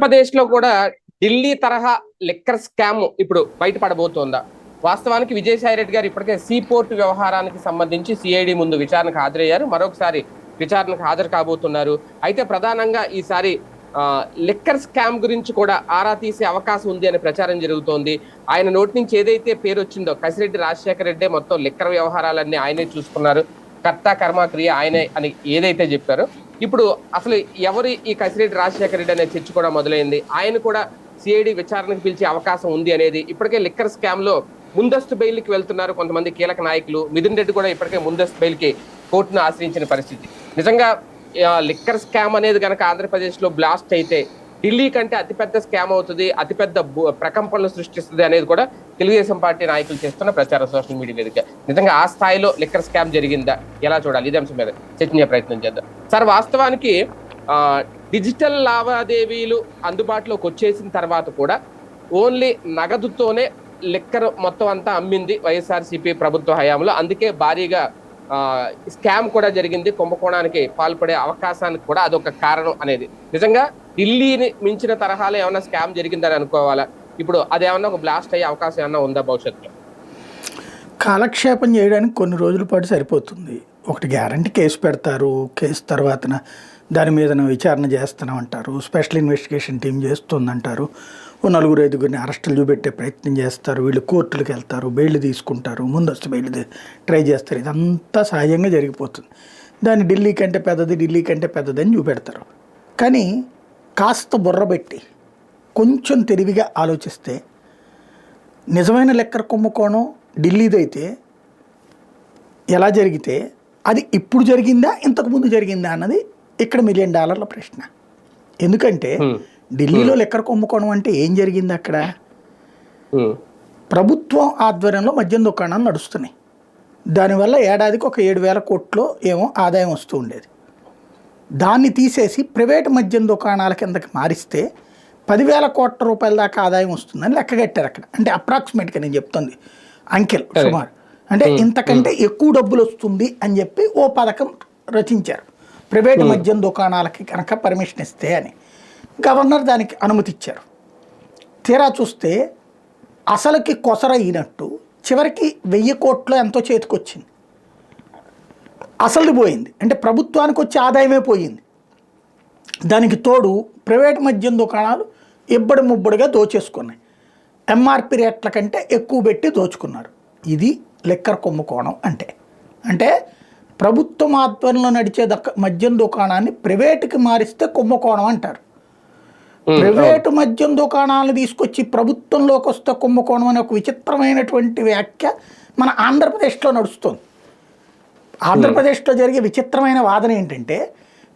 ఆంధ్రప్రదేశ్లో కూడా ఢిల్లీ తరహా లిక్కర్ స్కామ్ ఇప్పుడు బయటపడబోతోందా? వాస్తవానికి విజయసాయి రెడ్డి గారు ఇప్పటికే సీపోర్ట్ వ్యవహారానికి సంబంధించి సిఐడి ముందు విచారణకు హాజరయ్యారు. మరొకసారి విచారణకు హాజరు కాబోతున్నారు. అయితే ప్రధానంగా ఈసారి లిక్కర్ స్కామ్ గురించి కూడా ఆరా తీసే అవకాశం ఉంది అనే ప్రచారం జరుగుతోంది. ఆయన నోటి నుంచి ఏదైతే పేరు వచ్చిందో కసిరెడ్డి రాజశేఖర రెడ్డి మొత్తం లిక్కర్ వ్యవహారాలన్నీ ఆయనే చూసుకున్నారు. కర్త కర్మ క్రియ ఆయనే అని ఏదైతే చెప్పారో ఇప్పుడు అసలు ఎవరు ఈ కసిరెడ్డి రాజశేఖర రెడ్డి అనే చర్చ కూడా మొదలైంది. ఆయన కూడా సిఐడి విచారణకు పిలిచే అవకాశం ఉంది అనేది ఇప్పటికే లిక్కర్ స్కామ్లో ముందస్తు బెయిల్కి వెళ్తున్నారు కొంతమంది కీలక నాయకులు. మిథున్ రెడ్డి కూడా ఇప్పటికే ముందస్తు బెయిల్కి కోర్టును ఆశ్రయించిన పరిస్థితి. నిజంగా లిక్కర్ స్కామ్ అనేది కనుక ఆంధ్రప్రదేశ్లో బ్లాస్ట్ అయితే ఢిల్లీ కంటే అతిపెద్ద స్కామ్ అవుతుంది. అతిపెద్ద బు- ప్రకంపనలు సృష్టిస్తుంది అనేది కూడా తెలుగుదేశం పార్టీ నాయకులు చేస్తున్న ప్రచారం సోషల్ మీడియా వేదిక నిజంగా ఆ స్థాయిలో లిక్కర్ స్కామ్ జరిగిందా? ఎలా చూడాలి? ఇదే అంశం మీద చర్చించే ప్రయత్నం చేద్దాం. సార్ వాస్తవానికి డిజిటల్ లావాదేవీలు అందుబాటులోకి వచ్చేసిన తర్వాత కూడా ఓన్లీ నగదుతోనే లిక్కర్ మొత్తం అంతా అమ్మింది వైఎస్ఆర్సీపీ ప్రభుత్వ హయాంలో. అందుకే భారీగా స్కామ్ కూడా జరిగింది. కుంభకోణానికి పాల్పడే అవకాశానికి కూడా అదొక కారణం అనేది. నిజంగా ఢిల్లీని మించిన తరహాలో ఏమైనా స్కామ్ జరిగిందని అనుకోవాలా? ఇప్పుడు అదేమన్నా ఒక బ్లాస్ట్ అయ్యే అవకాశం ఏమన్నా ఉందా భవిష్యత్తులో? కాలక్షేపం చేయడానికి కొన్ని రోజుల పాటు సరిపోతుంది. ఒకటి గ్యారంటీ కేసు పెడతారు కేసు తర్వాతన దాని మీద విచారణ చేస్తున్నాం అంటారు స్పెషల్ ఇన్వెస్టిగేషన్ టీం చేస్తుందంటారు ఓ నలుగురు ఐదుగురిని అరెస్టులు చూపెట్టే ప్రయత్నం చేస్తారు వీళ్ళు కోర్టులకు వెళ్తారు బెయిల్ తీసుకుంటారు ముందస్తు బెయిల్ ట్రై చేస్తారు. ఇదంతా సహజంగా జరిగిపోతుంది. దాన్ని ఢిల్లీ కంటే పెద్దది ఢిల్లీ కంటే పెద్దది అని చూపెడతారు. కానీ కాస్త బుర్రబెట్టి కొంచెం తెలివిగా ఆలోచిస్తే నిజమైన లెక్కర కుంభకోణం ఢిల్లీదైతే ఎలా జరిగితే అది ఇప్పుడు జరిగిందా ఇంతకుముందు జరిగిందా అన్నది ఇక్కడ మిలియన్ డాలర్ల ప్రశ్న. ఎందుకంటే. ఢిల్లీలో లెక్కర కుంభకోణం అంటే ఏం జరిగింది అక్కడ? ప్రభుత్వం ఆధ్వర్యంలో మద్యం దుకాణాలు నడుస్తున్నాయి. దానివల్ల ఏడాదికి ఒక ఏడు వేల కోట్లో ఏమో ఆదాయం వస్తూ ఉండేది. దాన్ని తీసేసి ప్రైవేట్ మద్యం దుకాణాల కిందకి మారిస్తే పదివేల కోట్ల రూపాయల దాకా ఆదాయం వస్తుందని లెక్కగట్టారు అక్కడ. అంటే అప్రాక్సిమేట్గా నేను చెప్తుంది. అంకెల్ సుమారు. అంటే ఇంతకంటే ఎక్కువ డబ్బులు వస్తుంది అని చెప్పి ఓ పథకం రచించారు. ప్రైవేట్ మద్యం దుకాణాలకి కనుక పర్మిషన్ ఇస్తే అని గవర్నర్ దానికి అనుమతి ఇచ్చారు. తీరా చూస్తే అసలుకి కొసర అయినట్టు చివరికి వెయ్యి కోట్లు ఎంతో చేతికొచ్చింది. అసలు పోయింది. అంటే ప్రభుత్వానికి వచ్చే ఆదాయమే పోయింది. దానికి తోడు ప్రైవేట్ మద్యం దుకాణాలు ఇబ్బడి ముబ్బడిగా దోచేసుకున్నాయి. ఎంఆర్పి రేట్ల కంటే ఎక్కువ పెట్టి దోచుకున్నారు. ఇది లెక్కర్ కుంభకోణం అంటే. అంటే ప్రభుత్వం ఆధ్వర్యంలో నడిచే దక్క మద్యం దుకాణాన్ని ప్రైవేటుకి మారిస్తే కుంభకోణం అంటారు. ప్రైవేటు మద్యం దుకాణాలను తీసుకొచ్చి ప్రభుత్వంలోకి వస్తే కుంభకోణం అనే ఒక విచిత్రమైనటువంటి వ్యాఖ్య మన ఆంధ్రప్రదేశ్లో నడుస్తుంది. ఆంధ్రప్రదేశ్లో జరిగే విచిత్రమైన వాదన ఏంటంటే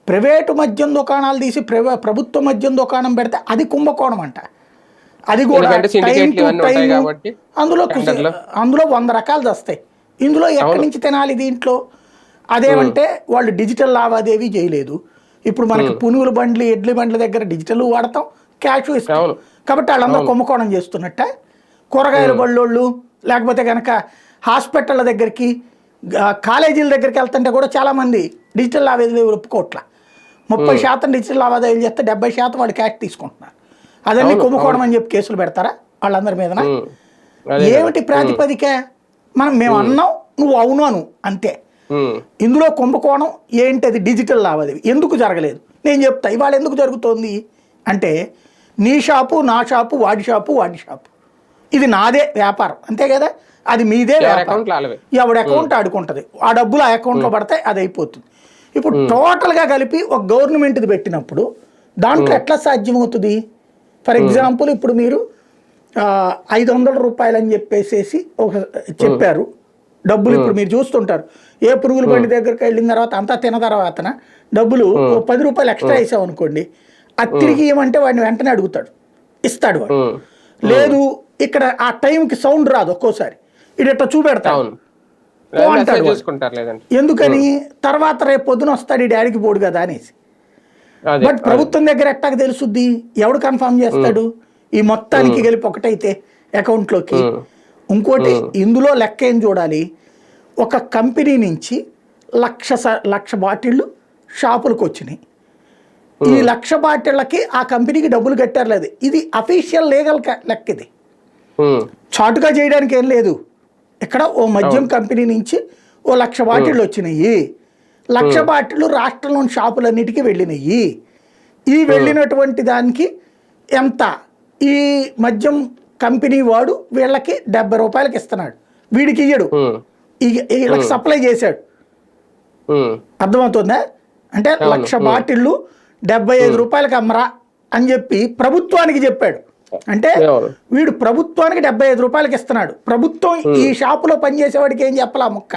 ప్రైవేటు మద్యం దుకాణాలు తీసి ప్రైవే ప్రభుత్వ మద్యం దుకాణం పెడితే అది కుంభకోణం అంట. అది కూడా ఉంటాయి time కాబట్టి అందులో. అందులో వంద రకాలు వస్తాయి. ఇందులో ఎక్కడి నుంచి తినాలి దీంట్లో? అదేమంటే వాళ్ళు డిజిటల్ లావాదేవీ చేయలేదు. ఇప్పుడు మనకి పునుగుల బండ్లు ఎడ్ల బండ్ల దగ్గర డిజిటల్ వాడతాం క్యాష్ ఇస్తాం. కాబట్టి వాళ్ళందరూ కుంభకోణం చేస్తున్నట్ట. కూరగాయల బళ్ళోళ్ళు లేకపోతే కనుక హాస్పిటళ్ళ దగ్గరికి కాలేజీల దగ్గరికి వెళ్తుంటే కూడా చాలామంది డిజిటల్ లావాదేవీలు ఒప్పుకోవట్ల. ముప్పై శాతం డిజిటల్ లావాదేవీలు చేస్తే డెబ్బై శాతం వాళ్ళు క్యాష్ తీసుకుంటున్నారు. అదన్నీ కుంభకోణం అని చెప్పి కేసులు పెడతారా వాళ్ళందరి మీదన? అదే ఏమిటి ప్రాతిపదిక? మనం మేము అన్నాం నువ్వు అవును అను అంతే. ఇందులో కుంభకోణం ఏంటది డిజిటల్ లావాదేవీ. ఎందుకు జరగలేదు? నేను చెప్తా ఇవాళ ఎందుకు జరుగుతోంది? అంటే నీ షాపు నా షాపు వాడి షాపు వాడి షాపు. ఇది నాదే వ్యాపారం. అంతే కదా? అది మీదే వ్యాపారం. ఎవడి అకౌంట్ ఆడుకుంటుంది. ఆ డబ్బులు ఆ అకౌంట్లో పడితే అది అయిపోతుంది. ఇప్పుడు టోటల్గా కలిపి ఒక గవర్నమెంట్ది పెట్టినప్పుడు దాంట్లో ఎట్లా సాధ్యమవుతుంది? ఫర్ ఎగ్జాంపుల్ ఇప్పుడు మీరు ఐదు వందల రూపాయలు అని చెప్పేసేసి ఒక చెప్పారు. డబ్బులు ఇప్పుడు మీరు చూస్తుంటారు. ఏ పురుగుల బండి దగ్గరికి వెళ్ళిన తర్వాత అంతా తిన్న తర్వాతన? డబ్బులు పది రూపాయలు ఎక్స్ట్రా వేసాం అనుకోండి అది తిరిగి ఇవ్వమంటే వాడిని వెంటనే అడుగుతాడు. ఇస్తాడు వాడు. లేదు ఇక్కడ ఆ టైంకి సౌండ్ రాదు ఒక్కోసారి. ఇది ఇట్లా చూపెడతాడు లేదండి. ఎందుకని? తర్వాత రేపు పొద్దున వస్తాడు ఈ డాడీకి పోడు కదా అనేసి. బట్ ప్రభుత్వం దగ్గర ఎట్టాక తెలుసుద్ది? ఎవడు కన్ఫర్మ్ చేస్తాడు? ఈ మొత్తానికి కలిపి ఒకటైతే అకౌంట్లోకి ఇంకోటి ఇందులో లెక్క ఏం చూడాలి? ఒక కంపెనీ నుంచి లక్ష స- లక్ష బాటిళ్ళు షాపులకు వచ్చినాయి. ఈ లక్ష బాటిళ్ళకి ఆ కంపెనీకి డబ్బులు కట్టారు లేదు. ఇది అఫీషియల్ లీగల్ లెక్క ఇది. చాటుగా చేయడానికి ఏం లేదు. ఇక్కడ ఓ మద్యం కంపెనీ నుంచి ఓ లక్ష బాటిళ్ళు వచ్చినాయి. లక్ష బాటిళ్ళు రాష్ట్రంలోని షాపులన్నిటికీ వెళ్ళినాయి. ఈ వెళ్ళినటువంటి దానికి ఎంత? ఈ మద్యం కంపెనీ వాడు వీళ్ళకి డెబ్బై రూపాయలకి ఇస్తున్నాడు. వీడికి ఇయ్యడు. వీళ్ళకి సప్లై చేశాడు. అర్థమవుతుందా? అంటే లక్ష బాటిళ్ళు డెబ్బై ఐదు రూపాయలకి అమ్మరా అని చెప్పి ప్రభుత్వానికి చెప్పాడు. అంటే. వీడు ప్రభుత్వానికి డెబ్బై ఐదు రూపాయలకి ఇస్తున్నాడు. ప్రభుత్వం ఈ షాపులో పనిచేసేవాడికి ఏం చెప్పాలా ముక్క?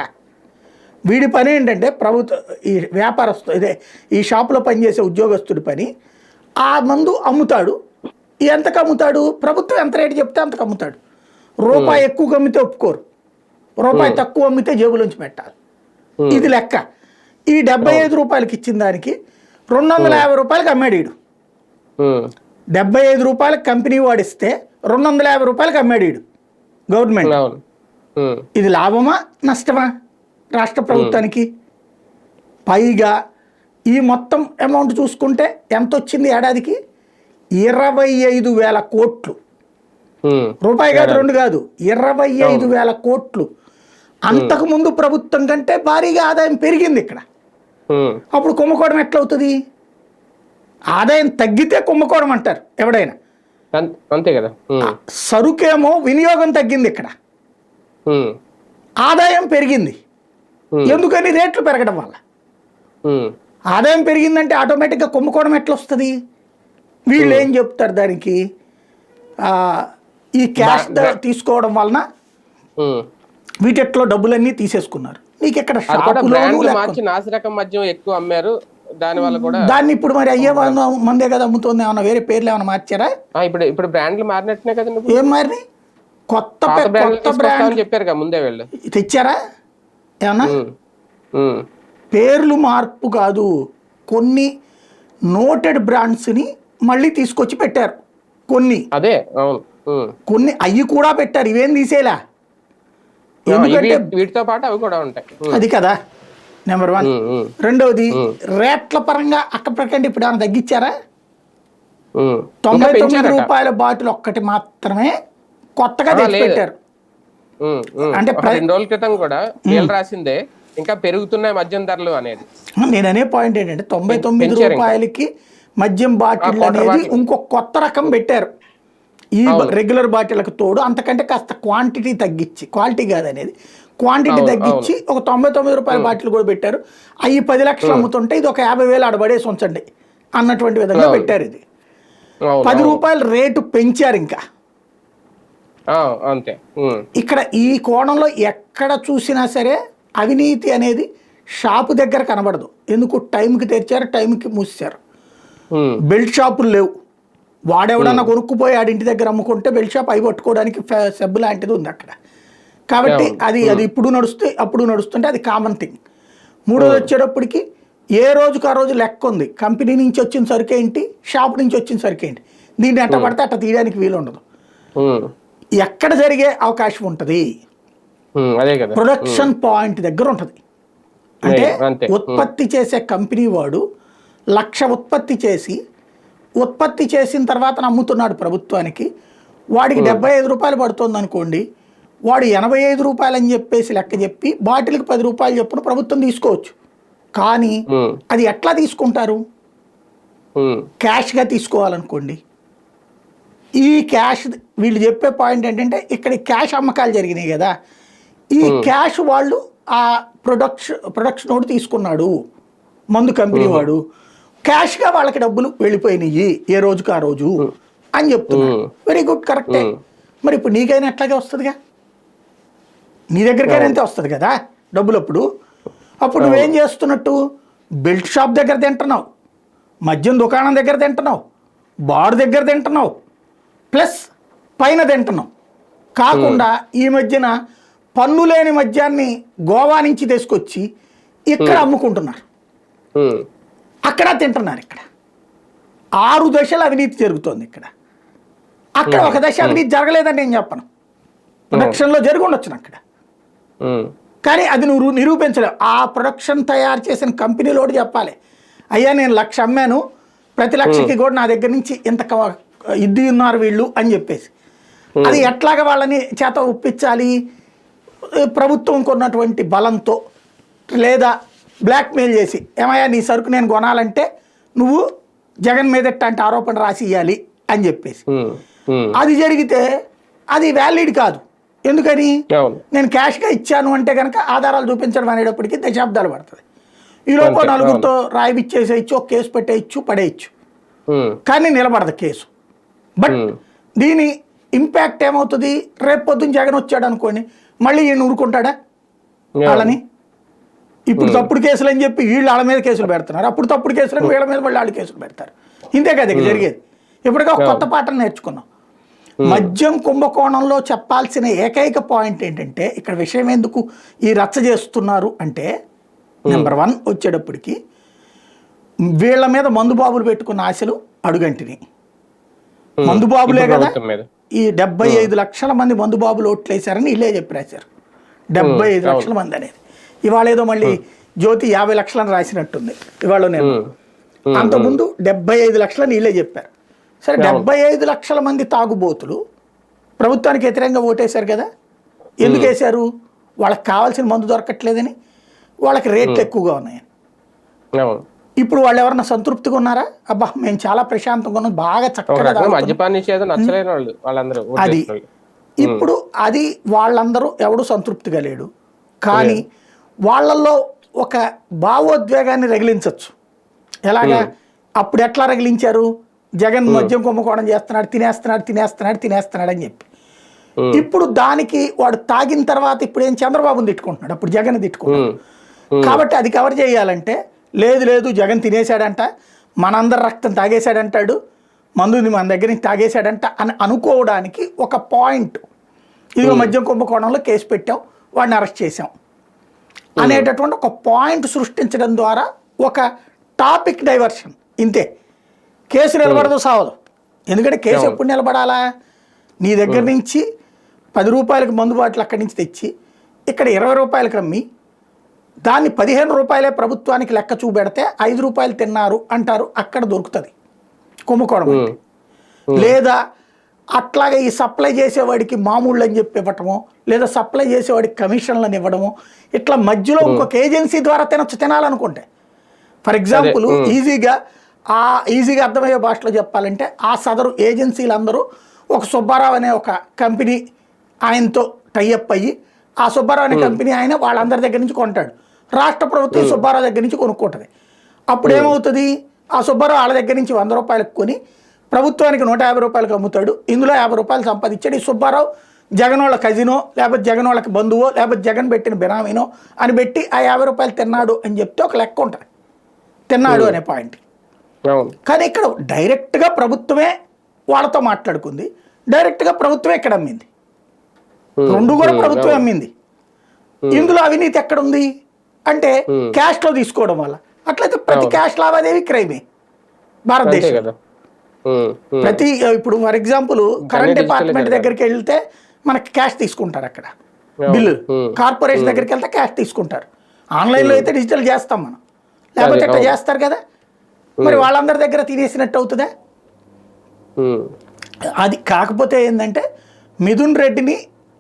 వీడి పని ఏంటంటే ప్రభుత్వ ఈ వ్యాపారస్తు ఇదే ఈ షాపులో పనిచేసే ఉద్యోగస్తుడి పని ఆ మందు అమ్ముతాడు. ఎంతకు అమ్ముతాడు? ప్రభుత్వం ఎంత రేటు చెప్తే అంతకు అమ్ముతాడు. రూపాయి ఎక్కువ అమ్మితే ఒప్పుకోరు. రూపాయి తక్కువ అమ్మితే జేబులోంచి పెట్టాలి. ఇది లెక్క. ఈ డెబ్బై ఐదు రూపాయలకి ఇచ్చిన దానికి రెండు వందల యాభై రూపాయలకి అమ్మాడు వీడు డెబ్బై ఐదు రూపాయలకి కంపెనీ వాడిస్తే రెండు వందల యాభై రూపాయలకి అమ్మాడు గవర్నమెంట్. ఇది లాభమా? నష్టమా? రాష్ట్ర ప్రభుత్వానికి? పైగా ఈ మొత్తం అమౌంట్ చూసుకుంటే ఎంత వచ్చింది ఏడాదికి? ఇరవై ఐదు వేల కోట్లు. రూపాయి కాదు రెండు కాదు. ఇరవై ఐదు వేల కోట్లు. అంతకుముందు ప్రభుత్వం కంటే భారీగా ఆదాయం పెరిగింది ఇక్కడ. అప్పుడు కుంభకోణం ఎట్లవుతుంది? ఆదాయం తగ్గితే కుంభకోణం అంటారు ఎవడైనా. అంతే కదా. సరుకేమో వినియోగం తగ్గింది ఇక్కడ. ఆదాయం పెరిగింది. ఎందుకని? రేట్లు పెరగడం వల్ల. ఆదాయం పెరిగిందంటే ఆటోమేటిక్గా కుంభకోణం ఎట్లా వస్తుంది వీళ్ళు ఏం చెప్తారు దానికి? ఈ క్యాష్ తీసుకోవడం వలన. వీటిట్లో డబ్బులన్నీ తీసేసుకున్నారు. నీకు ఇక్కడ మార్చి నాసిరకం మద్యం ఎక్కువ అమ్మారు. దాని వల్ల కూడా దాన్ని ఇప్పుడు మరి అయ్యే వాళ్ళు మందే కదా అమ్ముతుంది? ఏమన్నా వేరే పేర్లు ఏమైనా మార్చారా? ఇప్పుడు ఇప్పుడు బ్రాండ్లు మారినట్టునే కదండి. ఏం మారినాయి? కొత్త కొత్త బ్రాండ్ చెప్పారు కదా ముందే వీళ్ళు. తెచ్చారా? ఏమన్నా? పేర్లు మార్పు కాదు. కొన్ని నోటెడ్ బ్రాండ్స్ని మళ్ళీ తీసుకొచ్చి పెట్టారు. కొన్ని. అదే. కొన్ని అయ్యి కూడా పెట్టారు. ఇవేం తీసేలా? ఎందుకంటే వీటితో పాటు అవి కూడా ఉంటాయి. అది కదా. నెంబర్ వన్ రెండవది రేట్ల పరంగా అక్కడ ప్రకంటే ఇప్పుడు ఏమైనా తగ్గించారా. తొంభై తొమ్మిది. రూపాయల బాటిల్ ఒక్కటి మాత్రమే కొత్తగా తెచ్చి. పెట్టారు. అంటే రెండు రోజుల క్రితం కూడా వీళ్ళు రాసిందే ఇంకా పెరుగుతున్నాయి మద్యం ధరలు అనేది నేను అనే పాయింట్ ఏంటంటే తొంభై తొమ్మిది. రూపాయలకి మద్యం బాటిల్ అనేది బాటిల్. ఇంకో కొత్త రకం పెట్టారు ఈ రెగ్యులర్ బాటిల్కి తోడు అంతకంటే కాస్త క్వాంటిటీ తగ్గించి క్వాలిటీ కాదు అనేది క్వాంటిటీ తగ్గించి ఒక తొంభై తొమ్మిది రూపాయల బాటిల్ కూడా పెట్టారు. అవి పది లక్షలు అమ్ముతుంటే ఇది ఒక యాభై వేలు ఆడబడేసి ఉంచండి అన్నటువంటి విధంగా పెట్టారు ఇది. పది. రూపాయలు రేటు పెంచారు ఇంకా. అంతే. ఇక్కడ ఈ కోణంలో ఎక్కడ చూసినా సరే అవినీతి అనేది షాపు దగ్గర కనబడదు. ఎందుకు? టైంకి తెరిచారు టైంకి మూసారు బెల్ట్ షాపులు లేవు. వాడెవడన్నా కొనుక్కుపోయి ఆడింటి దగ్గర అమ్ముకుంటే బెల్ట్ షాప్ అవి పట్టుకోవడానికి సెబ్బు లాంటిది ఉంది అక్కడ. కాబట్టి అది అది ఇప్పుడు నడుస్తే అప్పుడు నడుస్తుంటే అది కామన్ థింగ్ మూడోది వచ్చేటప్పటికి ఏ రోజుకు ఆ రోజు లెక్క ఉంది? కంపెనీ నుంచి వచ్చిన సరుకు ఏంటి? షాప్ నుంచి వచ్చిన సరుకు ఏంటి? దీన్ని ఎట్ట పడితే అట్ట తీయడానికి వీలు ఉండదు ఎక్కడ జరిగే అవకాశం ఉంటుంది? ప్రొడక్షన్ పాయింట్ దగ్గర ఉంటుంది. అంటే. ఉత్పత్తి చేసే కంపెనీ వాడు లక్ష ఉత్పత్తి చేసి ఉత్పత్తి చేసిన తర్వాత అమ్ముతున్నాడు ప్రభుత్వానికి. వాడికి డెబ్బై ఐదు రూపాయలు పడుతుంది అనుకోండి వాడు ఎనభై ఐదు రూపాయలు అని చెప్పేసి లెక్క చెప్పి బాటిల్కి పది రూపాయలు చొప్పున ప్రభుత్వం తీసుకోవచ్చు. కానీ అది ఎట్లా తీసుకుంటారు? క్యాష్గా తీసుకోవాలనుకోండి. ఈ క్యాష్ వీళ్ళు చెప్పే పాయింట్ ఏంటంటే ఇక్కడ క్యాష్ అమ్మకాలు జరిగినాయి కదా. ఈ క్యాష్ వాళ్ళు ఆ ప్రొడక్షన్ ప్రొడక్షన్ వాడు తీసుకున్నాడు. మందు కంపెనీ వాడు. క్యాష్గా వాళ్ళకి డబ్బులు వెళ్ళిపోయినాయి ఏ రోజుకి ఆ రోజు అని చెప్తున్నాడు వెరీ గుడ్ కరెక్టే. మరి ఇప్పుడు నీకైనా ఎట్లాగే వస్తుందిగా? నీ దగ్గరికైనా అంతే వస్తుంది కదా డబ్బులు అప్పుడు అప్పుడు నువ్వేం చేస్తున్నట్టు? బెల్ట్ షాప్ దగ్గర తింటున్నావు. మద్యం దుకాణం దగ్గర తింటున్నావు. బార్ దగ్గర తింటున్నావు. ప్లస్ పైన తింటున్నావు. కాకుండా ఈ మధ్యన పన్ను లేని మద్యాన్ని గోవా నుంచి తీసుకొచ్చి ఇక్కడ అమ్ముకుంటున్నారు. అక్కడ తింటున్నారు ఇక్కడ. ఆరు దశలు అవినీతి జరుగుతోంది ఇక్కడ. అక్కడ ఒక దశ అవినీతి జరగలేదని నేను చెప్పను. ప్రొడక్షన్లో జరిగి ఉండొచ్చు అక్కడ. కానీ అది నువ్వు నిరూపించలేవు. ఆ ప్రొడక్షన్ తయారు చేసిన కంపెనీలోడు చెప్పాలి. అయ్యా నేను లక్ష అమ్మాను. ప్రతి లక్షకి కూడా నా దగ్గర నుంచి ఇంత ఇద్ది ఉన్నారు వీళ్ళు అని చెప్పేసి. అది ఎట్లాగా వాళ్ళని చేత ఒప్పించాలి? ప్రభుత్వం కొన్నటువంటి బలంతో లేదా బ్లాక్మెయిల్ చేసి ఏమయ్యా నీ సరుకు నేను కొనాలంటే నువ్వు జగన్ మీద ఇట్లాంటి ఆరోపణ రాసి ఇవ్వాలి అని చెప్పేసి. అది జరిగితే అది వ్యాలిడ్ కాదు. ఎందుకని? నేను క్యాష్గా ఇచ్చాను అంటే కనుక ఆధారాలు చూపించడం అనేటప్పటికి దశాబ్దాలు పడుతుంది. ఈలోపు నలుగురితో రాయిపిచ్చేసేయచ్చు ఒక కేసు పెట్టేయచ్చు పడేయచ్చు కానీ నిలబడదు కేసు. బట్. దీని ఇంపాక్ట్ ఏమవుతుంది? రేపు పొద్దున్న జగన్ వచ్చాడు అనుకోండి మళ్ళీ ఈయన ఊరుకుంటాడా? వాళ్ళని? ఇప్పుడు తప్పుడు కేసులు అని చెప్పి వీళ్ళు వాళ్ళ మీద కేసులు పెడుతున్నారు. అప్పుడు తప్పుడు కేసులు వీళ్ళ మీద మళ్ళీ వాళ్ళు కేసులు పెడతారు. ఇంతే కదా జరిగేది. ఇప్పటికే ఒక కొత్త పాఠం నేర్చుకున్నాం. మద్యం కుంభకోణంలో చెప్పాల్సిన ఏకైక పాయింట్ ఏంటంటే ఇక్కడ విషయం ఎందుకు ఈ రచ్చ చేస్తున్నారు అంటే నెంబర్ వన్ వచ్చేటప్పటికి వీళ్ళ మీద మందుబాబులు పెట్టుకున్న ఆశలు అడుగంటిని. మందుబాబులే కదా? ఈ డెబ్బై ఐదు లక్షల మంది మందుబాబులు ఓట్లేశారని ఇల్లే చెప్పి రాశారు డెబ్బై ఐదు లక్షల మంది అనేది. ఇవాళ ఏదో మళ్ళీ జ్యోతి యాభై లక్షలని రాసినట్టుంది. ఇవాళ నేను అంతకుముందు డెబ్బై ఐదు లక్షలని వీళ్ళే చెప్పారు. సరే డెబ్బై ఐదు లక్షల మంది తాగుబోతులు ప్రభుత్వానికి వ్యతిరేకంగా ఓటేశారు కదా. ఎందుకు వేశారు? వాళ్ళకి కావాల్సిన మందు దొరకట్లేదని వాళ్ళకి రేట్లు ఎక్కువగా ఉన్నాయని. ఇప్పుడు వాళ్ళు ఎవరన్నా సంతృప్తిగా ఉన్నారా? అబ్బా మేము చాలా ప్రశాంతంగా ఉన్నాం బాగా చక్కగా అది. ఇప్పుడు అది వాళ్ళందరూ ఎవడు సంతృప్తిగా లేడు. కానీ వాళ్ళల్లో ఒక భావోద్వేగాన్ని రగిలించవచ్చు ఎలాగా? అప్పుడు ఎట్లా రగిలించారు? జగన్ మద్యం కుంభకోణం చేస్తున్నాడు తినేస్తున్నాడు తినేస్తున్నాడు తినేస్తున్నాడు అని చెప్పి. ఇప్పుడు దానికి వాడు తాగిన తర్వాత ఇప్పుడు ఏం చంద్రబాబుని తిట్టుకుంటున్నాడు? అప్పుడు జగన్ తిట్టుకుంటున్నాడు. కాబట్టి అది కవర్ చేయాలంటే లేదు లేదు జగన్ తినేశాడంట మనందరి రక్తం తాగేశాడంటాడు మందుని మన దగ్గర నుంచి తాగేశాడంట అని అనుకోవడానికి ఒక పాయింట్. ఇదిగో మద్యం కుంభకోణంలో కేసు పెట్టాం వాడిని అరెస్ట్ చేసాం అనేటటువంటి ఒక పాయింట్ సృష్టించడం ద్వారా ఒక టాపిక్ డైవర్షన్. ఇంతే. కేసు నిలబడదు సావదు. ఎందుకంటే కేసు ఎప్పుడు నిలబడాలా? నీ దగ్గర నుంచి పది రూపాయలకు మందు బాటిల్ అక్కడి నుంచి తెచ్చి ఇక్కడ ఇరవై రూపాయలకు అమ్మి దాన్ని పదిహేను రూపాయలే ప్రభుత్వానికి లెక్క చూపెడితే ఐదు రూపాయలు తిన్నారు అంటారు అక్కడ దొరుకుతుంది. అంటే. లేదా అట్లాగే ఈ సప్లై చేసేవాడికి మామూళ్ళు అని చెప్పి ఇవ్వటము లేదా సప్లై చేసేవాడికి కమిషన్లను ఇవ్వడము ఇట్లా మధ్యలో ఇంకొక ఏజెన్సీ ద్వారా తినొచ్చు తినాలనుకుంటే. ఫర్ ఎగ్జాంపుల్ ఈజీగా ఆ ఈజీగా అర్థమయ్యే భాషలో చెప్పాలంటే ఆ సదరు ఏజెన్సీలందరూ ఒక సుబ్బారావు అనే ఒక కంపెనీ ఆయనతో టైఅప్ అయ్యి ఆ సుబ్బారావు అనే కంపెనీ ఆయన వాళ్ళందరి దగ్గర నుంచి కొంటాడు. రాష్ట్ర ప్రభుత్వం సుబ్బారావు దగ్గర నుంచి కొనుక్కుంటుంది. అప్పుడు ఏమవుతుంది? ఆ సుబ్బారావు వాళ్ళ దగ్గర నుంచి వంద రూపాయలకు కొని ప్రభుత్వానికి నూట యాభై రూపాయలకు అమ్ముతాడు. ఇందులో యాభై రూపాయలు సంపాదించాడు. ఈ సుబ్బారావు జగన్ వాళ్ళ కజినో లేకపోతే జగన్ వాళ్ళకి బంధువో లేకపోతే జగన్ పెట్టిన బినామీనో అని పెట్టి ఆ యాభై రూపాయలు తిన్నాడు అని చెప్తే ఒక లెక్క ఉంటుంది. తిన్నాడు అనే పాయింట్ కానీ ఇక్కడ డైరెక్ట్గా ప్రభుత్వమే వాళ్ళతో మాట్లాడుకుంది. డైరెక్ట్గా ప్రభుత్వమే ఇక్కడ అమ్మింది. రెండు కూడా ప్రభుత్వమే అమ్మింది. ఇందులో అవినీతి ఎక్కడ ఉంది అంటే క్యాష్లో తీసుకోవడం వల్ల. అట్లయితే ప్రతి క్యాష్ లావాదేవీ క్రైమే. భారతదేశం. ప్రతి ఇప్పుడు ఫర్ ఎగ్జాంపుల్ కరెంట్ డిపార్ట్మెంట్. దగ్గరికి వెళ్తే మనకి క్యాష్ తీసుకుంటారు అక్కడ. బిల్లు. కార్పొరేషన్ దగ్గరికి వెళ్తే క్యాష్ తీసుకుంటారు. ఆన్లైన్లో అయితే డిజిటల్ చేస్తాం మనం. లేకపోతే ఇట్లా. చేస్తారు కదా? మరి వాళ్ళందరి దగ్గర తినేసినట్టు అవుతుందా? అది కాకపోతే ఏంటంటే మిథున్ రెడ్డిని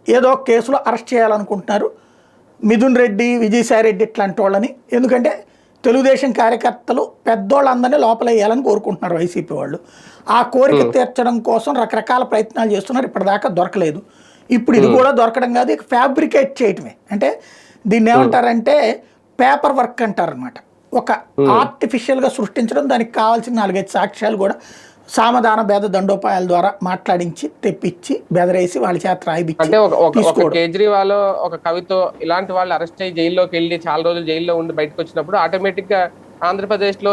ఏదో కేసులో అరెస్ట్ చేయాలనుకుంటున్నారు. మిథున్ రెడ్డి విజయసాయి రెడ్డి ఇట్లాంటి వాళ్ళని. ఎందుకంటే తెలుగుదేశం కార్యకర్తలు పెద్దోళ్ళందరినీ లోపల వేయాలని కోరుకుంటున్నారు వైసీపీ వాళ్ళు. ఆ కోరిక తీర్చడం కోసం రకరకాల ప్రయత్నాలు చేస్తున్నారు. ఇప్పటిదాకా దొరకలేదు. ఇప్పుడు ఇది కూడా దొరకడం కాదు ఫ్యాబ్రికేట్ చేయటమే. అంటే దీన్ని ఏమంటారంటే పేపర్ వర్క్ అంటారనమాట ఒక ఆర్టిఫిషియల్గా సృష్టించడం దానికి కావాల్సిన నాలుగైదు సాక్ష్యాలు కూడా సామధాన భేద దండోపాయాల ద్వారా మాట్లాడించి తెప్పించి బెదరేసి వాళ్ళ చేత రాయిపించి కేజ్రీవాల్ ఒక కవితో ఇలాంటి వాళ్ళు అరెస్ట్ అయ్యి జైల్లోకి వెళ్ళి చాలా రోజులు జైల్లో ఉండి బయటకు వచ్చినప్పుడు ఆటోమేటిక్ గా ఆంధ్రప్రదేశ్లో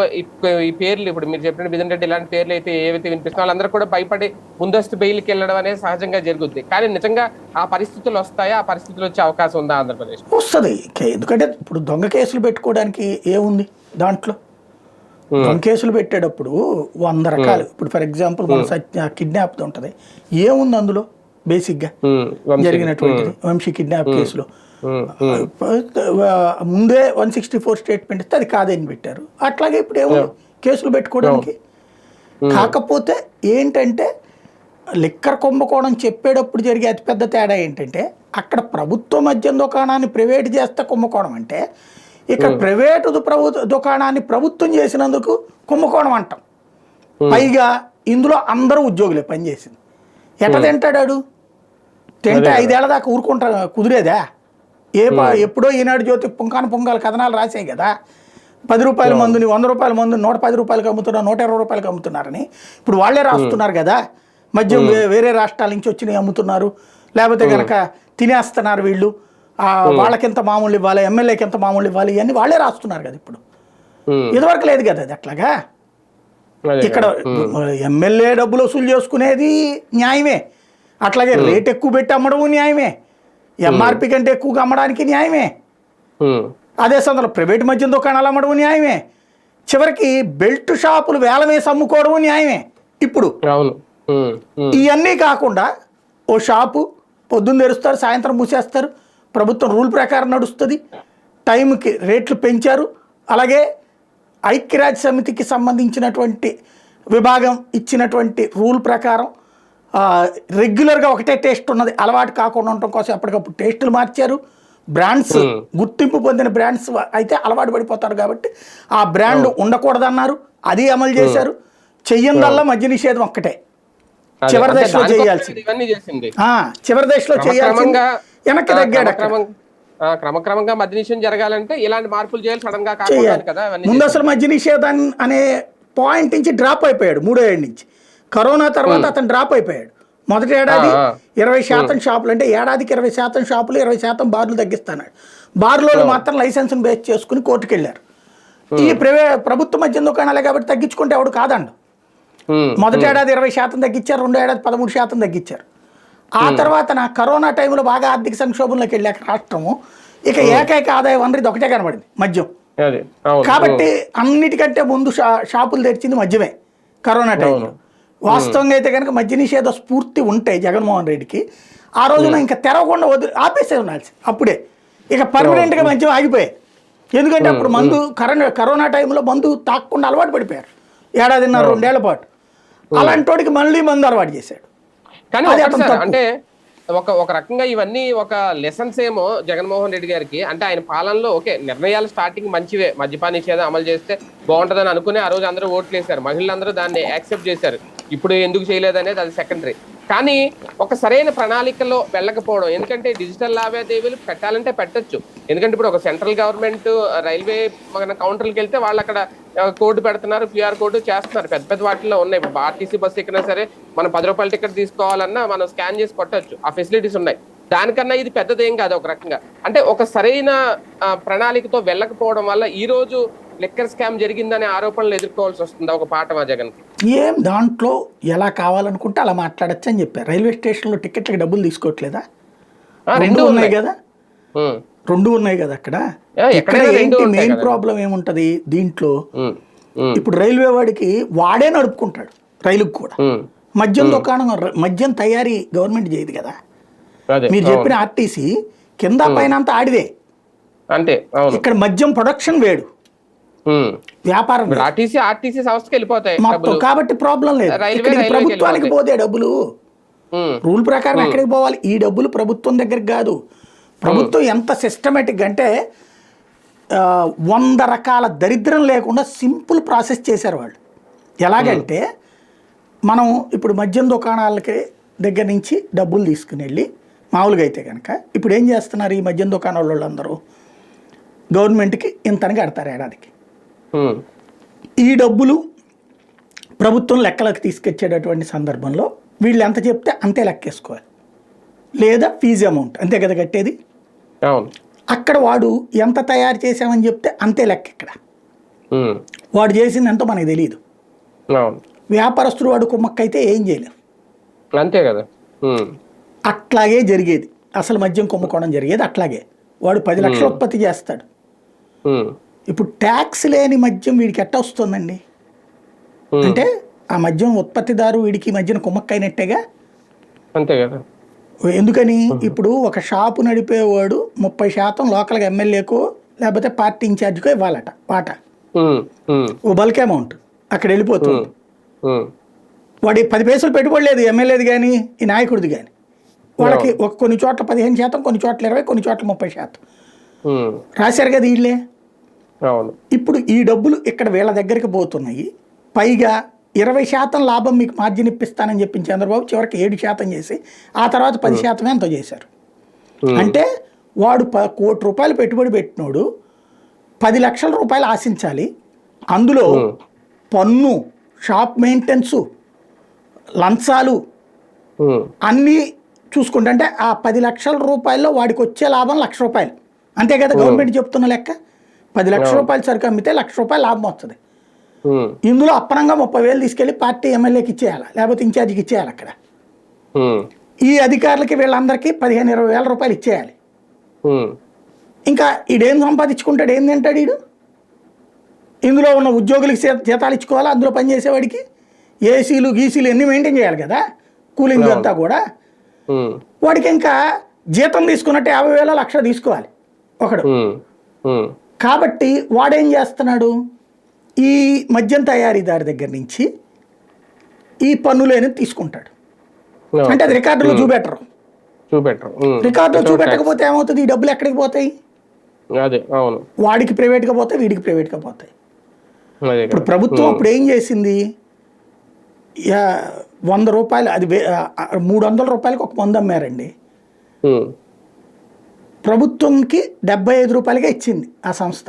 ఈ పేర్లు ఇప్పుడు మీరు చెప్పిన రెడ్డి ఇలాంటి పేర్లు అయితే ఏవైతే వినిపిస్తున్నా వాళ్ళందరూ కూడా భయపడి ముందస్తు బెయిల్కి వెళ్ళడం అనేది సహజంగా జరుగుద్ది. కానీ నిజంగా ఆ పరిస్థితులు వస్తాయా? ఆ పరిస్థితులు వచ్చే అవకాశం ఉందా ఆంధ్రప్రదేశ్ వస్తుంది. ఎందుకంటే ఇప్పుడు దొంగ కేసులు పెట్టుకోవడానికి ఏముంది దాంట్లో? దొంగ కేసులు పెట్టేటప్పుడు వంద రకాలు. ఇప్పుడు ఫర్ ఎగ్జాంపుల్ మన సత్య కిడ్నాప్ ఉంటుంది. ఏముంది అందులో? బేసిక్గా. జరిగినటువంటిది. వంశీ కిడ్నాప్ కేసులో. ముందే వన్ సిక్స్టీ ఫోర్ స్టేట్మెంట్ ఇస్తే అది కాదని పెట్టారు. అట్లాగే ఇప్పుడు ఏమో కేసులు పెట్టుకోవడానికి కాకపోతే ఏంటంటే లిక్కర్ కుంభకోణం చెప్పేటప్పుడు జరిగే అతిపెద్ద తేడా ఏంటంటే అక్కడ ప్రభుత్వ మద్యం దుకాణాన్ని ప్రైవేట్ చేస్తే కుంభకోణం అంటే ఇక్కడ ప్రైవేటు దు- ప్రభు దుకాణాన్ని ప్రభుత్వం చేసినందుకు కుంభకోణం అంటాం. పైగా ఇందులో అందరూ ఉద్యోగులే పనిచేసింది. ఎట్ట తింటాడాడు? తింటే ఐదేళ్ళ దాకా ఊరుకుంటా కుదిరేదా? ఏ ప- ఎప్పుడో ఈనాడు జ్యోతి పుంకాను పొంగాలు కథనాలు రాసాయి కదా. పది రూపాయల మందుని వంద రూపాయల మందు నూట పది రూపాయలకి అమ్ముతున్నారు నూట ఇరవై రూపాయలకి అమ్ముతున్నారని. ఇప్పుడు వాళ్ళే రాస్తున్నారు కదా. మద్యం వే- వేరే రాష్ట్రాల నుంచి వచ్చినవి అమ్ముతున్నారు. లేకపోతే కనుక తినేస్తున్నారు వీళ్ళు. వాళ్ళకింత మామూలు ఇవ్వాలి ఎమ్మెల్యేకి ఎంత మామూలు ఇవ్వాలి ఇవన్నీ వాళ్ళే రాస్తున్నారు కదా ఇప్పుడు. ఇదివరకు లేదు కదా అది అట్లాగా? ఇక్కడ ఎమ్మెల్యే డబ్బులు వసూలు చేసుకునేది న్యాయమే. అట్లాగే రేట్ ఎక్కువ పెట్టి అమ్మడము న్యాయమే. ఎంఆర్పి కంటే ఎక్కువగా అమ్మడానికి న్యాయమే. అదే సందర్భంలో ప్రైవేట్ మద్యం దుకాణాలు అమ్మడము న్యాయమే. చివరికి బెల్ట్ షాపులు వేల వేసి అమ్ముకోవడము న్యాయమే. ఇప్పుడు ఇవన్నీ కాకుండా ఓ షాపు పొద్దున్న తెరుస్తారు సాయంత్రం మూసేస్తారు ప్రభుత్వం రూల్ ప్రకారం నడుస్తుంది టైంకి రేట్లు పెంచారు. అలాగే ఐక్యరాజ్య సమితికి సంబంధించినటువంటి విభాగం ఇచ్చినటువంటి రూల్ ప్రకారం రెగ్యులర్గా ఒకటే టేస్ట్ ఉన్నది. అలవాటు కాకుండా ఉండటం కోసం ఎప్పటికప్పుడు టేస్టులు మార్చారు. బ్రాండ్స్ గుర్తింపు పొందిన బ్రాండ్స్ అయితే అలవాటు పడిపోతారు కాబట్టి ఆ బ్రాండ్ ఉండకూడదన్నారు. అది అమలు చేశారు. చెయ్యందల్లా మద్య నిషేధం ఒక్కటే. చివరి దశలో చేయాల్సింది. చివరి దశలో చేయాల్సింది. వెనక్కి తగ్గాడు క్రమక్రమంగా మద్య నిషేధం జరగాలంటే ఇలాంటి మార్పులు చేయాలి సడన్గా కదా ముందు అసలు మద్య నిషేధం అనే పాయింట్ నుంచి డ్రాప్ అయిపోయాడు మూడో ఏడు నుంచి. కరోనా తర్వాత అతను డ్రాప్ అయిపోయాడు. మొదటి ఏడాది. ఇరవై శాతం షాపులు అంటే ఏడాదికి ఇరవై శాతం షాపులు ఇరవై శాతం బార్లు తగ్గిస్తాడు బార్లో మాత్రం లైసెన్స్ బేస్ చేసుకుని కోర్టుకు వెళ్ళారు ఈ ప్రైవే ప్రభుత్వ మద్యం దుకాణాలే కాబట్టి తగ్గించుకుంటే ఎవడు కాదండు. మొదటి ఏడాది ఇరవై శాతం తగ్గించారు రెండో ఏడాది పదమూడు శాతం తగ్గించారు. ఆ తర్వాత నా కరోనా టైంలో బాగా ఆర్థిక సంక్షోభంలోకి వెళ్ళాక రాష్ట్రము ఇక ఏకైక ఆదాయ వనరు ఇది ఒకటే కనబడింది మద్యం. కాబట్టి అన్నిటికంటే ముందు షాపులు తెరిచింది మద్యమే కరోనా టైంలో వాస్తవంగా అయితే కనుక మద్య నిషేధ స్ఫూర్తి ఉంటే జగన్మోహన్ రెడ్డికి. ఆ రోజున ఇంకా తెరవకుండా వదిలి ఆపేసే ఉండాల్సి అప్పుడే. ఇక పర్మనెంట్గా మద్యం ఆగిపోయాయి. ఎందుకంటే అప్పుడు మందు కరోనా కరోనా టైంలో మందు తాకుండా అలవాటు పడిపోయారు. ఏడాదిన్నర రెండేళ్ళ పాటు. అలాంటి వాడికి మళ్ళీ మందు అలవాటు చేశాడు. కానీ. అంటే ఒక ఒక రకంగా ఇవన్నీ ఒక లెసన్స్ ఏమో జగన్మోహన్ రెడ్డి గారికి అంటే ఆయన పాలనలో ఓకే నిర్ణయాలు స్టార్టింగ్ మంచివే. మద్యపాన నిషేధం అమలు చేస్తే బాగుంటుందని అనుకుని ఆ రోజు అందరూ ఓట్లు వేశారు మహిళలందరూ దాన్ని యాక్సెప్ట్ చేశారు. ఇప్పుడు ఎందుకు చేయలేదు అనేది అది సెకండరీ కానీ ఒక సరైన ప్రణాళికలో వెళ్ళకపోవడం ఎందుకంటే డిజిటల్ లావాదేవీలు పెట్టాలంటే పెట్టచ్చు. ఎందుకంటే ఇప్పుడు ఒక సెంట్రల్ గవర్నమెంట్ రైల్వే మన కౌంటర్కి వెళ్తే వాళ్ళు అక్కడ కోడ్ పెడుతున్నారు క్యూఆర్ కోడ్ చేస్తున్నారు. పెద్ద పెద్ద వాటిలో ఉన్నాయి. ఇప్పుడు ఆర్టీసీ బస్సు ఎక్కినా సరే మనం పది రూపాయల టికెట్ తీసుకోవాలన్నా మనం స్కాన్ చేసి కొట్టచ్చు. ఆ ఫెసిలిటీస్ ఉన్నాయి. దానికన్నా ఇది పెద్దదేం కాదు ఒక రకంగా. అంటే ఒక సరైన ప్రణాళికతో వెళ్ళకపోవడం వల్ల ఈ రోజు లెక్కర్ స్కామ్ జరిగిందనే ఆరోపణలు ఎదుర్కోవాల్సి వస్తుందా ఒక పాఠమా జగన్ ఏం దాంట్లో ఎలా కావాలనుకుంటే అలా మాట్లాడచ్చు అని చెప్పారు. రైల్వే స్టేషన్లో టికెట్లకి డబ్బులు తీసుకోవట్లేదా? రెండు ఉన్నాయి కదా? రెండు ఉన్నాయి కదా అక్కడ? ఇక్కడ ఏంటి మెయిన్. ప్రాబ్లం ఏముంటది దీంట్లో? ఇప్పుడు రైల్వే వాడికి వాడే నడుపుకుంటాడు రైలుకు కూడా. మద్యం దుకాణం మద్యం తయారీ గవర్నమెంట్ చేయదు కదా? మీరు చెప్పిన ఆర్టీసీ కింద పైన అంతా ఆడిదే. అవును. ఇక్కడ మద్యం ప్రొడక్షన్ వేడు. వ్యాపారం. ఆర్టీసీ ఆర్టీసీ సంస్థకి వెళ్ళిపోతాయి మొత్తం కాబట్టి ప్రాబ్లం లేదు. ప్రభుత్వానికి పోతే డబ్బులు. రూల్ ప్రకారం ఎక్కడికి పోవాలి? ఈ డబ్బులు ప్రభుత్వం దగ్గరికి కాదు. ప్రభుత్వం ఎంత సిస్టమేటిక్ అంటే వంద రకాల దరిద్రం లేకుండా సింపుల్ ప్రాసెస్ చేశారు వాళ్ళు. ఎలాగంటే మనం ఇప్పుడు మద్యం దుకాణాలకి దగ్గర నుంచి డబ్బులు తీసుకుని వెళ్ళి మామూలుగా అయితే కనుక ఇప్పుడు ఏం చేస్తున్నారు ఈ మద్యం దుకాణాల వాళ్ళందరూ గవర్నమెంట్కి ఇంతని కడతారు ఏడాదికి. ఈ డబ్బులు ప్రభుత్వం లెక్కలకు తీసుకొచ్చేటటువంటి సందర్భంలో వీళ్ళు ఎంత చెప్తే అంతే లెక్కేసుకోవాలి. లేదా ఫీజు అమౌంట్ అంతే కదా కట్టేది? అక్కడ వాడు ఎంత తయారు చేసామని చెప్తే అంతే లెక్క ఇక్కడ. వాడు చేసింది ఎంతో మనకి తెలియదు వ్యాపారస్తుడు వాడు కుమ్మక్కైతే ఏం చేయలేం అంతే కదా. అట్లాగే జరిగేది. అసలు మద్యం కుంభకోణం జరిగేది అట్లాగే. వాడు పది లక్షల ఉత్పత్తి చేస్తాడు. ఇప్పుడు ట్యాక్స్ లేని మద్యం వీడికి ఎట్ట వస్తుందండి. అంటే ఆ మద్యం ఉత్పత్తిదారు వీడికి మధ్యన కుమ్మక్కైనట్టేగా? అంతే కదా. ఎందుకని? ఇప్పుడు ఒక షాపు నడిపేవాడు ముప్పై శాతం లోకల్గా ఎమ్మెల్యేకో లేకపోతే పార్టీ ఇన్ఛార్జ్కో ఇవ్వాలట ఉమ్, ఓ బల్క్ అమౌంట్ అక్కడ వెళ్ళిపోతుంది. వాడి పది పైసలు పెట్టుబడి లేదు ఎమ్మెల్యేది కానీ ఈ నాయకుడిది కానీ వాళ్ళకి ఒక కొన్ని చోట్ల పదిహేను శాతం కొన్ని చోట్ల ఇరవై కొన్ని చోట్ల ముప్పై శాతం. రాశారు కదా వీళ్ళే? అవును. ఇప్పుడు ఈ డబ్బులు ఇక్కడ వీళ్ళ దగ్గరికి పోతున్నాయి. పైగా ఇరవై శాతం లాభం మీకు మార్జిన్ ఇప్పిస్తానని చెప్పిన చంద్రబాబు చివరికి ఏడు శాతం చేసి ఆ తర్వాత పది శాతమే ఎంతో చేశారు. అంటే వాడు ప కోటి రూపాయలు పెట్టుబడి పెట్టినోడు పది లక్షల రూపాయలు ఆశించాలి. అందులో పన్ను షాప్ మెయింటెనెన్స్ లంచాలు అన్నీ చూసుకుంటే అంటే ఆ పది లక్షల రూపాయల్లో వాడికి వచ్చే లాభం లక్ష రూపాయలు. అంతే కదా గవర్నమెంట్ చెప్తున్న లెక్క? పది లక్షల రూపాయలు సరుకు అమ్మితే లక్ష రూపాయలు లాభం వస్తుంది. ఇందులో అప్పనంగా ముప్పై వేలు తీసుకెళ్ళి పార్టీ ఎమ్మెల్యేకి ఇచ్చేయాలి? లేకపోతే ఇన్ఛార్జికి ఇచ్చేయాలి అక్కడ? ఈ అధికారులకి వీళ్ళందరికీ పదిహేను ఇరవై వేల రూపాయలు ఇచ్చేయాలి. ఇంకా ఈడేం సంపాదించుకుంటాడు? ఏం తింటాడు ఈడు? ఇందులో ఉన్న ఉద్యోగులకి జీతాలు ఇచ్చుకోవాలి? అందులో పనిచేసేవాడికి ఏసీలు గీసీలు అన్నీ మెయింటైన్ చేయాలి కదా? కూలింగ్ అంతా కూడా. వాడికి ఇంకా జీతం తీసుకున్నట్టు యాభై వేల లక్ష తీసుకోవాలి ఒకడు. కాబట్టి వాడేం చేస్తున్నాడు? ఈ మద్యం తయారీదారి దగ్గర నుంచి ఈ పన్నులు అనేది తీసుకుంటాడు. అంటే అది రికార్డులో చూపెట్టరు. చూపెట్టరు. రికార్డులో చూపెట్టకపోతే ఏమవుతుంది? ఈ డబ్బులు ఎక్కడికి పోతాయి? అదే అవును. వాడికి ప్రైవేట్గా పోతాయి వీడికి ప్రైవేట్గా పోతాయి. ఇప్పుడు. ప్రభుత్వం అప్పుడు ఏం చేసింది? వంద రూపాయలు అది మూడు వందల రూపాయలకి ఒక మందు అమ్మారండి. ప్రభుత్వంకి డెబ్బై ఐదు రూపాయలకే ఇచ్చింది ఆ సంస్థ.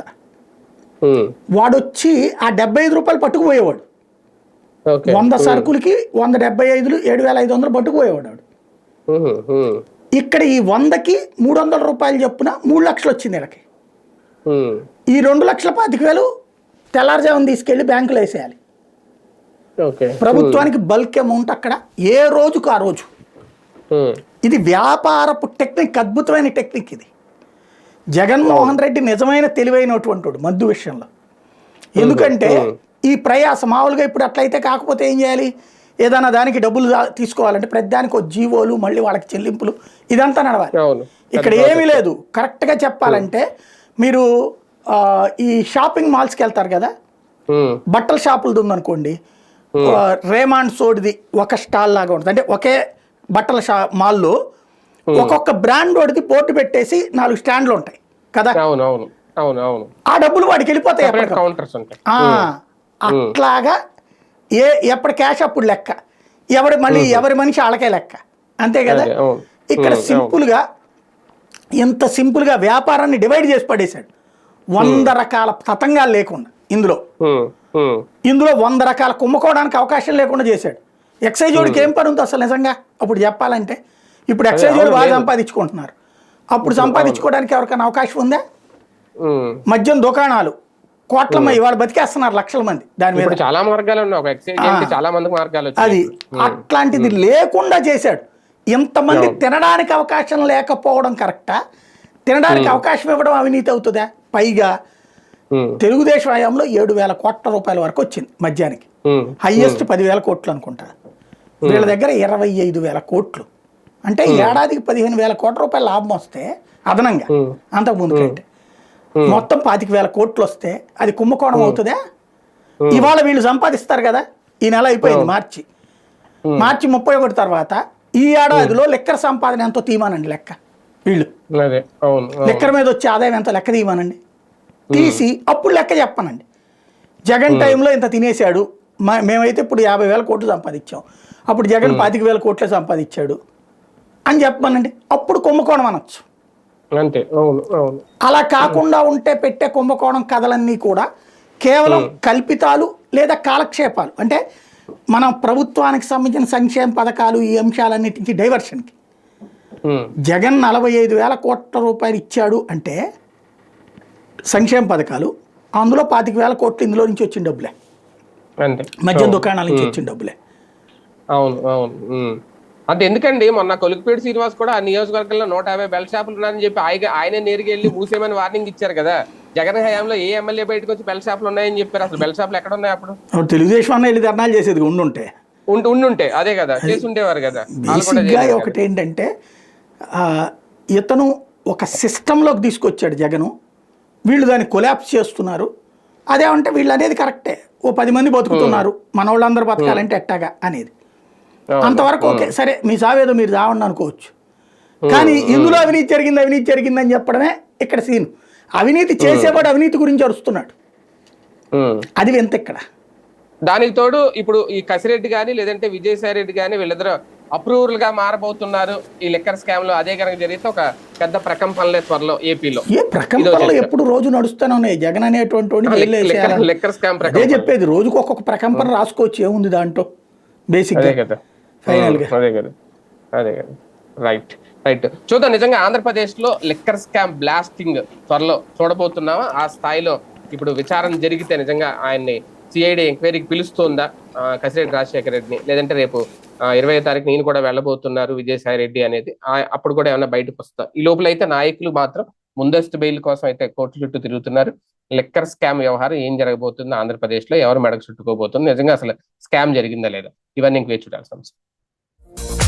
ఉమ్, వాడొచ్చి ఆ డెబ్బై ఐదు రూపాయలు పట్టుకుపోయేవాడు. వంద సరుకులకి వంద డెబ్బై ఐదులు ఏడు వేల ఐదు వందలు పట్టుకుపోయేవాడు వాడు. ఇక్కడ ఈ వందకి మూడు వందల రూపాయలు చొప్పున మూడు లక్షలు వచ్చింది వీళ్ళకి ఉమ్, ఈ రెండు లక్షల పాతిక వేలు తెల్లారుజామున తీసుకెళ్ళి బ్యాంకులో వేసేయాలి. ప్రభుత్వానికి బల్క్ అమౌంట్ అక్కడ ఏ రోజుకు ఆ రోజు. ఇది వ్యాపారపు టెక్నిక్ అద్భుతమైన టెక్నిక్ ఇది. జగన్మోహన్ రెడ్డి నిజమైన తెలివైనటువంటి వాడు మద్దు విషయంలో ఎందుకంటే ఈ ప్రయాస మామూలుగా ఇప్పుడు అట్లయితే కాకపోతే ఏం చేయాలి? ఏదైనా దానికి డబ్బులు తీసుకోవాలంటే ప్రతి దానికి ఒక జీవోలు మళ్ళీ వాళ్ళకి చెల్లింపులు ఇదంతా నడవాలి. ఇక్కడ ఏమీ లేదు. కరెక్ట్గా చెప్పాలంటే మీరు ఈ షాపింగ్ మాల్స్కి వెళ్తారు కదా? బట్టల షాపులది ఉందనుకోండి. రేమాండ్ సోడిది ఒక స్టాల్ లాగా ఉంటుంది. అంటే ఒకే బట్టల షా మాల్లో ఒక్కొక్క బ్రాండ్ వాడిది బోర్డు పెట్టేసి నాలుగు స్టాండ్లు ఉంటాయి కదా? అవును అవును అవును అవును. ఆ డబ్బులు వాడికి వెళ్ళిపోతాయి అట్లాగా ఏ ఎప్పటి క్యాష్ అప్పుడు లెక్క? ఎవరి మళ్ళీ ఎవరి మనిషి వాళ్ళకే లెక్క? అంతే కదా. ఇక్కడ సింపుల్గా ఇంత సింపుల్గా వ్యాపారాన్ని డివైడ్ చేసి పడేశాడు. వంద రకాల తతంగాలు లేకుండా ఇందులో. ఇందులో వంద రకాల కుమ్ముకోవడానికి అవకాశం లేకుండా చేశాడు. ఎక్సైజ్ వాడికి ఏం పని ఉంది అసలు నిజంగా? అప్పుడు చెప్పాలంటే. ఇప్పుడు ఎక్సైజ్ వాడు బాగా సంపాదించుకుంటున్నారు. అప్పుడు సంపాదించుకోవడానికి ఎవరికైనా అవకాశం ఉందా. మద్యం దుకాణాలు. కోట్ల మంది ఇవాళ బతికేస్తున్నారు లక్షల మంది దాని మీద. చాలా మార్గాలు ఉన్నాయి. చాలా మందికి మార్గాలు అది అట్లాంటిది లేకుండా చేశాడు. ఇంతమంది తినడానికి అవకాశం లేకపోవడం కరెక్టా? తినడానికి అవకాశం ఇవ్వడం అవినీతి అవుతుందా? పైగా తెలుగుదేశం హయాంలో ఏడు వేల కోట్ల రూపాయల వరకు వచ్చింది మద్యానికి. హైయెస్ట్ పదివేల కోట్లు అనుకుంటా. వీళ్ళ దగ్గర ఇరవై ఐదు వేల కోట్లు. అంటే ఏడాదికి పదిహేను వేల కోట్ల రూపాయల లాభం వస్తే అదనంగా Hmm. అంతకు ముందు కంటే మొత్తం పాతిక వేల కోట్లు వస్తే అది కుంభకోణం అవుతుందా? ఇవాళ వీళ్ళు సంపాదిస్తారు కదా ఈ నెల అయిపోయింది మార్చి. మార్చి ముప్పై ఒకటి తర్వాత ఈ ఏడాదిలో లెక్కర సంపాదన ఎంతో తీయమానండి లెక్క వీళ్ళు. లెక్కర మీద వచ్చే ఆదాయం ఎంత లెక్క తీయమానండి. తీసి అప్పుడు లెక్క చెప్పనండి. జగన్ టైంలో ఇంత తినేశాడు మేమైతే ఇప్పుడు యాభై వేల కోట్లు సంపాదించాం. అప్పుడు జగన్ పాతిక వేల కోట్లే సంపాదించాడు అని చెప్పమనండి. అప్పుడు కుంభకోణం అనొచ్చు. అంతే అవును అవును. అలా కాకుండా ఉంటే పెట్టే కుంభకోణం కథలన్నీ కూడా కేవలం కల్పితాలు లేదా కాలక్షేపాలు. అంటే మనం ప్రభుత్వానికి సంబంధించిన సంక్షేమ పథకాలు ఈ అంశాలన్నిటి నుంచి డైవర్షన్కి. జగన్ నలభై ఐదు వేల కోట్ల రూపాయలు ఇచ్చాడు అంటే సంక్షేమ పథకాలు అందులో పాతిక వేల కోట్లు ఇందులో నుంచి వచ్చిన డబ్బులే. మద్యం దుకాణాల నుంచి వచ్చిన డబ్బులే. అవును అవును. అంతే ఎందుకండి? మొన్న కొలికిపేట శ్రీనివాస్ కూడా ఆ నియోజకవర్గంలో నూట యాభై బెల్ షాపులు ఉన్నాయని చెప్పి ఆయన ఆయనే నేరుగా వెళ్ళి మూసేమని వార్నింగ్ ఇచ్చారు కదా. జగన్ హయాంలో ఏ ఎమ్మెల్యే బయటకు వచ్చి బెల్ షాపులు ఉన్నాయని చెప్పారు? అసలు బెల్ షాపులు ఎక్కడ ఉన్నాయి అప్పుడు? తెలుగుదేశం అన్న వెళ్ళి ధర్నాలు చేసేది ఉండుంటే ఉండి ఉండుంటే అదే కదా చేసి ఉండేవారు కదా. ఒకటి ఏంటంటే ఇతను ఒక సిస్టంలోకి తీసుకొచ్చాడు జగను. వీళ్ళు దాన్ని కొలాప్స్ చేస్తున్నారు. అదేమంటే వీళ్ళు అనేది కరెక్టే. ఓ పది మంది బతుకుతున్నారు. మన వాళ్ళందరూ బతకాలంటే ఎట్టాగా అనేది. అంతవరకు ఓకే. సరే మీ సావేదో మీరు చావండి అనుకోవచ్చు. కానీ ఇందులో అవినీతి జరిగింది అవినీతి జరిగిందని చెప్పడమే ఇక్కడ సీన్. అవినీతి చేసేవాడు అవినీతి గురించి అరుస్తున్నాడు. అది వింత ఇక్కడ. దానికి తోడు ఇప్పుడు ఈ కసిరెడ్డి గాని లేదంటే విజయసాయి రెడ్డి గాని వీళ్ళిద్దరు అప్రూవల్గా మారబోతున్నారు. ఈ లెక్కర్ స్కామ్లో అదే కనుక జరిగితే ఒక పెద్ద ప్రకంపనలే త్వరలో ఏపీలో. ఏ ప్రకంపనలు ఎప్పుడు రోజు నడుస్తూనే ఉన్నాయి జగన్ అనేటువంటి. లెక్కర్ స్కామ్ అదే చెప్పేది రోజుకు ఒక్కొక్క ప్రకంపన రాసుకోవచ్చు ఏముంది దాంట్లో? బేసిక్ అదే కదా. కదా. రైట్ రైట్ చూద్దాం నిజంగా ఆంధ్రప్రదేశ్లో లెక్కర్ స్కామ్ బ్లాస్టింగ్ త్వరలో చూడబోతున్నామా ఆ స్థాయిలో ఇప్పుడు విచారణ జరిగితే నిజంగా ఆయన్ని సిఐడి ఎంక్వైరీకి పిలుస్తుందా? కసిరెడ్డి రాజశేఖర రెడ్డిని. లేదంటే రేపు ఇరవై తారీఖు నేను కూడా వెళ్ళబోతున్నారు విజయసాయి రెడ్డి అనేది. అప్పుడు కూడా ఏమైనా బయటకు వస్తా. ఈ లోపల అయితే నాయకులు మాత్రం ముందస్తు బెయిల్ కోసం అయితే కోర్టు చుట్టూ తిరుగుతున్నారు. లెక్కర్ స్కామ్ వ్యవహారం ఏం జరగబోతుందో ఆంధ్రప్రదేశ్లో ఎవరు మెడకు చుట్టుకోబోతుంది నిజంగా అసలు స్కామ్ జరిగిందా లేదా? ఇవన్నీ ఇంక వేచి చూడాల్సిన అంశం Thank you